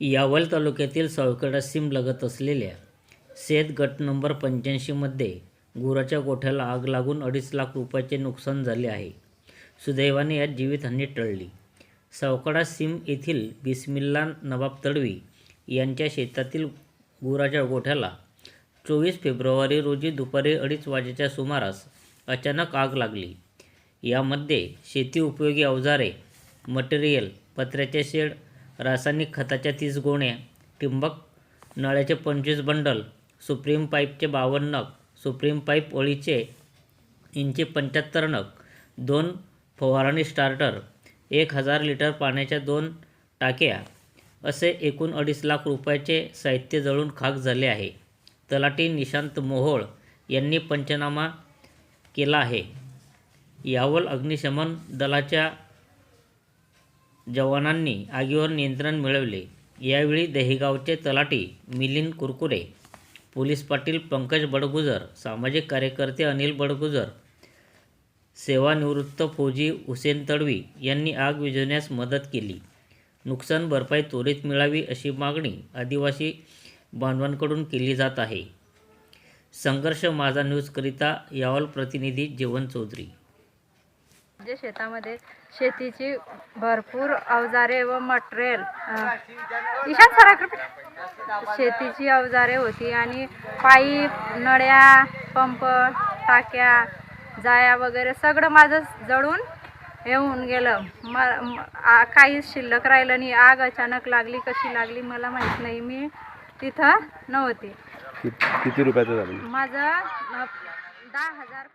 यावल तालुक्यातील सावखेडा सीम लगत असलेल्या शेत गट नंबर पंच्याऐंशीमध्ये गुराच्या गोठ्याला आग लागून अडीच लाख रुपयाचे नुकसान झाले आहे. सुदैवाने यात जीवितहानी टळली. सावकडा सीम येथील बिस्मिल्ला नवाब तडवी यांच्या शेतातील गुराच्या गोठ्याला चोवीस फेब्रुवारी रोजी दुपारी अडीच वाजेच्या सुमारास अचानक आग लागली. यामध्ये शेती उपयोगी अवजारे मटेरियल पत्र्याचे शेड रासायनिक खताच्या तीस गोण्या ठिंबक नळ्याचे पंचवीस बंडल सुप्रीम पाईपचे बावन्न नग सुप्रीम पाईप ओळीचे इंची पंच्याहत्तर नग दोन फवारणी स्टार्टर एक हजार लिटर पाण्याच्या दोन टाक्या असे एकूण अडीच लाख रुपयाचे साहित्य जळून खाक झाले आहे. तलाठी निशांत मोहोळ यांनी पंचनामा केला आहे. यावल अग्निशमन दलाच्या जवानांनी आगीवर नियंत्रण मिळवले. यावेळी दहेगावचे तलाठी मिलिंद कुरकुरे पोलीस पाटील पंकज बडगुजर सामाजिक कार्यकर्ते अनिल बडगुजर सेवानिवृत्त फौजी हुसेन तडवी यांनी आग विझवण्यास मदत केली. नुकसान भरपाई त्वरित मिळावी अशी मागणी आदिवासी बांधवांकडून केली जात आहे. संघर्ष माझा न्यूजकरिता यावल प्रतिनिधी जीवन चौधरी. जे शेतामध्ये शेतीची भरपूर अवजारे व मटेरियल ईशान सराकडे शेतीची अवजारे होती आणि पाईप नळ्या पंप टाक्या जाया वगैरे सगळं माझं जळून हे होऊन गेलं. म काहीच शिल्लक राहिलं नाही. आग अचानक लागली कशी लागली मला माहीत नाही. मी तिथं नव्हती. किती रुपयाचं झालं? माझं दहा हजार